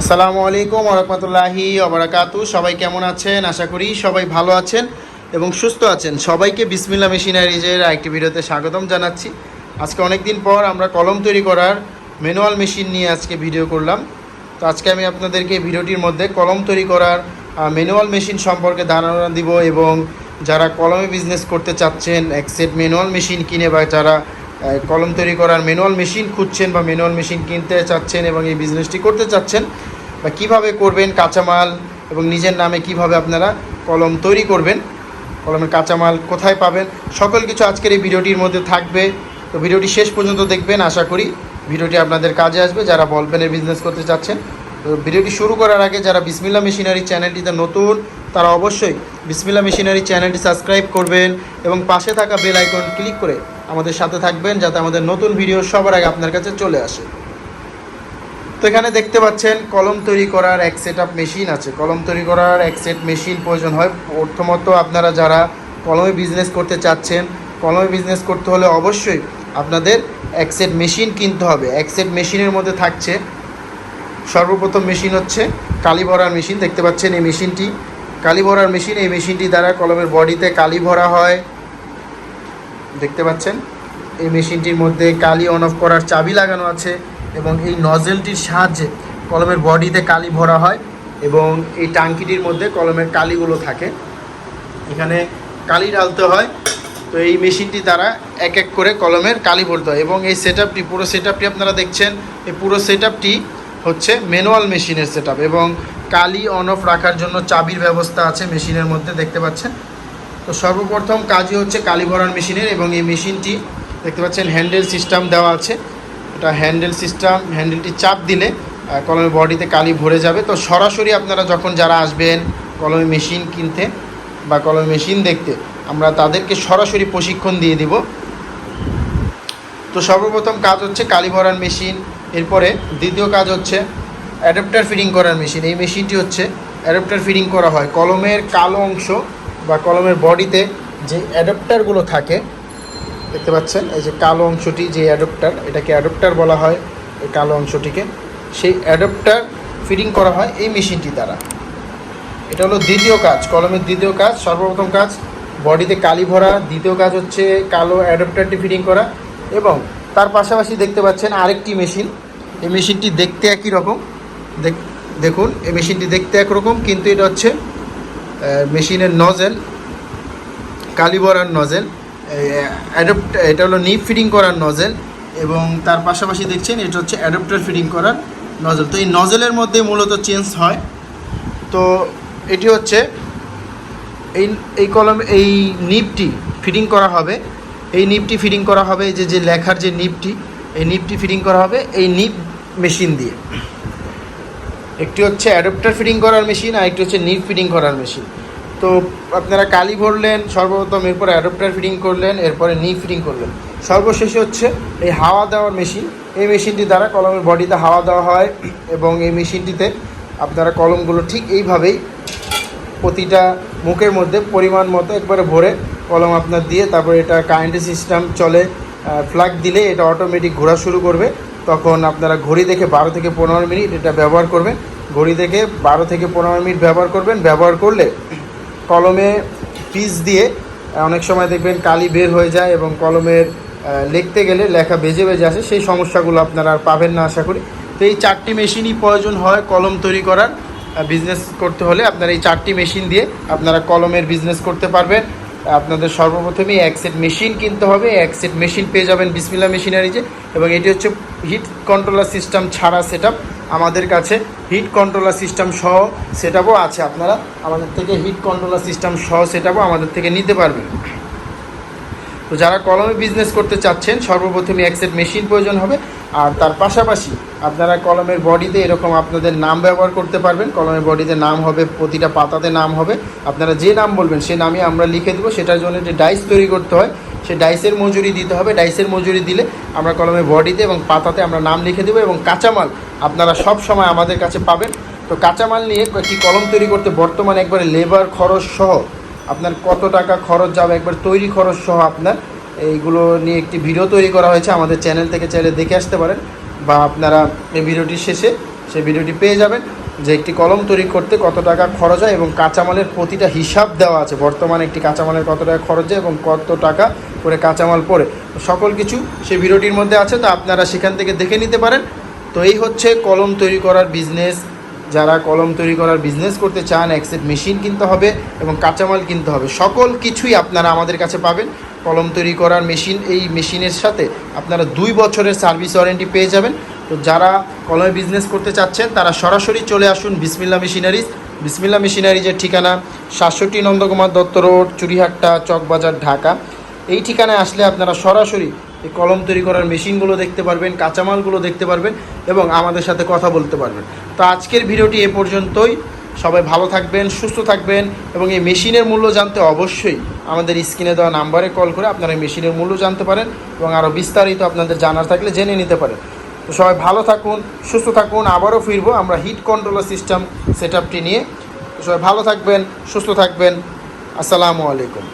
আসসালামু আলাইকুম ওরহমতুল্লাহি অবরাকাতু সবাই কেমন আছেন? আশা করি সবাই ভালো আছেন এবং সুস্থ আছেন। সবাইকে বিসমিল্লা মেশিনারিজের একটি ভিডিওতে স্বাগতম জানাচ্ছি। আজকে অনেক দিন পর আমরা কলম তৈরি করার ম্যানুয়াল মেশিন নিয়ে আজকে ভিডিও করলাম। তো আজকে আমি আপনাদেরকে ভিডিওটির মধ্যে কলম তৈরি করার ম্যানুয়াল মেশিন সম্পর্কে ধারণা দিব এবং যারা কলমে বিজনেস করতে চাচ্ছেন এক সেট ম্যানুয়াল মেশিন কিনে বা যারা কলম তৈরি করার ম্যানুয়াল মেশিন খুঁজছেন বা ম্যানুয়াল মেশিন কিনতে চাচ্ছেন এবং এই বিজনেসটি করতে চাচ্ছেন, বা কীভাবে করবেন কাঁচামাল এবং নিজের নামে কীভাবে আপনারা কলম তৈরি করবেন, কলমের কাঁচামাল কোথায় পাবেন, সকল কিছু আজকের এই ভিডিওটির মধ্যে থাকবে। তো ভিডিওটি শেষ পর্যন্ত দেখবেন, আশা করি ভিডিওটি আপনাদের কাজে আসবে, যারা বল পেনের বিজনেস করতে চাচ্ছেন। তো ভিডিওটি শুরু করার আগে যারা বিসমিল্লা মেশিনারি চ্যানেলটিতে নতুন, তারা অবশ্যই বিসমিল্লা মেশিনারি চ্যানেলটি সাবস্ক্রাইব করবেন এবং পাশে থাকা বেল আইকন ক্লিক করে আমাদের সাথে থাকবেন যাতে আমাদের নতুন ভিডিও সবার আগে আপনার কাছে চলে আসে। তো এখানে দেখতে পাচ্ছেন কলম তৈরি করার এক সেট আপ মেশিন আছে। কলম তৈরি করার এক সেট মেশিন প্রয়োজন হয়। প্রথমত আপনারা যারা কলমে বিজনেস করতে চাচ্ছেন, কলমে বিজনেস করতে হলে অবশ্যই আপনাদের এক সেট মেশিন কিনতে হবে। এক সেট মেশিনের মধ্যে থাকছে সর্বপ্রথম মেশিন হচ্ছে কালি ভরার মেশিন দেখতে পাচ্ছেন এই মেশিনটি কালি ভরার মেশিন এই মেশিনটি দ্বারা কলমের বডিতে কালি ভরা হয়। দেখতে পাচ্ছেন। এই মেশিনটির মধ্যে কালি অন অফ করার চাবি লাগানো আছে এবং এই নজেলটির সাহায্যে কলমের বডিতে কালি ভরা হয় এবং এই টাঙ্কিটির মধ্যে কলমের কালিগুলো থাকে। এখানে কালি ঢালতে হয়। তো এই মেশিনটি দ্বারা এক এক করে কলমের কালি ভরতে হয় এবং এই সেট আপটি পুরো সেট আপটি আপনারা দেখছেন, এই পুরো সেট হচ্ছে ম্যানুয়াল মেশিনের সেট এবং কালি অন অফ রাখার জন্য চাবির ব্যবস্থা আছে মেশিনের মধ্যে, দেখতে পাচ্ছেন। তো সর্বপ্রথম কাজই হচ্ছে কালি ভরার মেশিনের এবং এই মেশিনটি দেখতে পাচ্ছেন, হ্যান্ডেল সিস্টেম দেওয়া আছে। এটা হ্যান্ডেল সিস্টেম, হ্যান্ডেলটি চাপ দিলে কলমের বডিতে কালি ভরে যাবে। তো সরাসরি আপনারা যখন যারা আসবেন কলমে মেশিন কিনতে বা কলমে মেশিন দেখতে, আমরা তাদেরকে সরাসরি প্রশিক্ষণ দিয়ে দিব। তো সর্বপ্রথম কাজ হচ্ছে কালি ভরার মেশিন, এরপরে দ্বিতীয় কাজ হচ্ছে অ্যাডাপ্টার ফিডিং করার মেশিন। এই মেশিনটি হচ্ছে অ্যাডাপ্টার ফিডিং করা হয়। কলমের কালো অংশ বা কলমের বডিতে যে অ্যাডাপ্টারগুলো থাকে, দেখতে পাচ্ছেন? এই যে কালো অংশটি যে অ্যাডাপ্টার, এটাকে অ্যাডাপ্টার বলা হয়, এই কালো অংশটিকে। সেই অ্যাডাপ্টার ফিডিং করা হয় এই মেশিনটি দ্বারা। এটা হলো দ্বিতীয় কাজ, কলমের দ্বিতীয় কাজ, সর্বপ্রথম কাজ, বডিতে কালি ভরা, দ্বিতীয় কাজ হচ্ছে কালো অ্যাডাপ্টারটি ফিটিং করা এবং তার পাশাপাশি দেখতে পাচ্ছেন আরেকটি মেশিন। এই মেশিনটি দেখতে একই রকম। দেখ- দেখুন, এই মেশিনটি দেখতে একরকম, কিন্তু এটা হচ্ছে মেশিনের নজেল কালি ভরার নজেল অ্যাডাপ্ট এটা হলো নিপ ফিটিং করার নজেল এবং তার পাশাপাশি দেখছেন এটা হচ্ছে অ্যাডপ্টার ফিটিং করার নজেল তো এই নজেলের মধ্যে মূলত চেঞ্জ হয়। তো এটি হচ্ছে এই এই কলম, এই নিপটি ফিটিং করা হবে। এই নিপটি ফিটিং করা হবে যে যে লেখার যে নিপটি এই নিপটি ফিটিং করা হবে এই নিপ মেশিন দিয়ে। একটি হচ্ছে অ্যাডপ্টার ফিটিং করার মেশিন আর একটি হচ্ছে নিপ ফিটিং করার মেশিন। তো আপনারা কালি ভরলেন, সর্বপ্রথম এরপর অ্যাডপ্টার ফিটিং করলেন, এরপরে নি ফিটিং করলেন। সর্বশেষে হচ্ছে এই হাওয়া দেওয়ার মেশিন। এই মেশিনটি দ্বারা কলমের বডিতে হাওয়া দেওয়া হয় এবং এই মেশিনটিতে আপনারা কলমগুলো ঠিক এইভাবেই প্রতিটা মুখের মধ্যে পরিমাণ মতো একবারে ভরে কলম আপনার দিয়ে তারপরে এটা কারেন্টের সিস্টেম চলে ফ্ল্যাগ দিলে এটা অটোমেটিক ঘোরা শুরু করবে। তখন আপনারা ঘড়ি দেখে বারো থেকে পনেরো মিনিট এটা ব্যবহার করবেন। ঘড়ি থেকে বারো থেকে পনেরো মিনিট ব্যবহার করবেন। ব্যবহার করলে কলমে পিস দিয়ে অনেক সময় দেখবেন কালি বের হয়ে যায় এবং কলমের লিখতে গেলে লেখা বেজে বেজে আসে। সেই সমস্যাগুলো আপনারা আর পাবেন না, আশা করি। তো এই চারটি মেশিনই প্রয়োজন হয় কলম তৈরি করার। বিজনেস করতে হলে আপনারা এই চারটি মেশিন দিয়ে আপনারা কলমের বিজনেস করতে পারবেন। আপনাদের সর্বপ্রথমেই এক সেট মেশিন কিনতে হবে। এক সেট মেশিন পেয়ে যাবেন বিসমিল্লা মেশিনারিজে এবং এটি হচ্ছে হিট কন্ট্রোলার সিস্টেম ছাড়া সেট আমাদের কাছে হিট কন্ট্রোলার সিস্টেম সহ সেট আছে আপনারা। আমাদের থেকে হিট কন্ট্রোলার সিস্টেম সহ সেট আমাদের থেকে নিতে পারবেন। তো যারা কলমে বিজনেস করতে চাচ্ছেন, সর্বপ্রথমে এক সেট মেশিন প্রয়োজন হবে। আর তার পাশাপাশি আপনারা কলমের বডিতে এরকম আপনাদের নাম ব্যবহার করতে পারবেন। কলমের বডিতে নাম হবে, প্রতিটা পাতাতে নাম হবে। আপনারা যে নাম বলবেন সেই নামই আমরা লিখে দেবো। সেটার জন্য যে ডাইস তৈরি করতে হয় সেই ডাইসের মজুরি দিতে হবে। ডাইসের মজুরি দিলে আমরা কলমের বডিতে এবং পাতাতে আমরা নাম লিখে দেবো এবং কাঁচামাল আপনারা সব সময় আমাদের কাছে পাবেন। তো কাঁচামাল নিয়ে একটি কলম তৈরি করতে বর্তমানে একবারে লেবার খরচ সহ আপনার কত টাকা খরচ যাবে, একবার তৈরি খরচ সহ আপনার এইগুলো নিয়ে একটি ভিডিও তৈরি করা হয়েছে। আমাদের চ্যানেল থেকে চাইলে দেখে আসতে পারেন বা আপনারা এই ভিডিওটির শেষে সেই ভিডিওটি পেয়ে যাবেন। যে একটি কলম তৈরি করতে কত টাকা খরচ হয় এবং কাঁচামালের প্রতিটা হিসাব দেওয়া আছে। বর্তমানে একটি কাঁচামালের কত টাকা খরচ হয় এবং কত টাকা করে কাঁচামাল তো সকল কিছু সেই ভিডিওটির মধ্যে আছে, তো আপনারা সেখান থেকে দেখে নিতে পারেন। তো এই হচ্ছে কলম তৈরি করার বিজনেস যারা কলম তৈরি করার বিজনেস করতে চান একসেট মেশিন কিনতে হবে এবং কাঁচামাল কিনতে হবে। সকল কিছুই আপনারা আমাদের কাছে পাবেন। কলম তৈরি করার মেশিন এই মেশিনের সাথে আপনারা দুই বছরের সার্ভিস ওয়ারেন্টি পেয়ে যাবেন। তো যারা কলমে বিজনেস করতে চাচ্ছেন, তারা সরাসরি চলে আসুন বিসমিল্লা মেশিনারিজ। বিসমিল্লা মেশিনারিজের ঠিকানা সাতষট্টি নন্দকুমার দত্ত রোড, চুরিহাট্টা, চকবাজার, ঢাকা। এই ঠিকানায় আসলে আপনারা সরাসরি এই কলম তৈরি করার মেশিনগুলো দেখতে পারবেন, কাঁচামালগুলো দেখতে পারবেন এবং আমাদের সাথে কথা বলতে পারবেন। তো আজকের ভিডিওটি এ পর্যন্তই। সবাই ভালো থাকবেন, সুস্থ থাকবেন এবং এই মেশিনের মূল্য জানতে অবশ্যই আমাদের স্ক্রিনে দেওয়া নাম্বারে কল করে আপনারা মেশিনের মূল্য জানতে পারেন এবং আরও বিস্তারিত আপনাদের জানার থাকলে জেনে নিতে পারেন। তো সবাই ভালো থাকুন, সুস্থ থাকুন, আবারও ফিরবো আমরা হিট কন্ট্রোলার সিস্টেম সেট নিয়ে। সবাই ভালো থাকবেন, সুস্থ থাকবেন। আসসালামু আলাইকুম।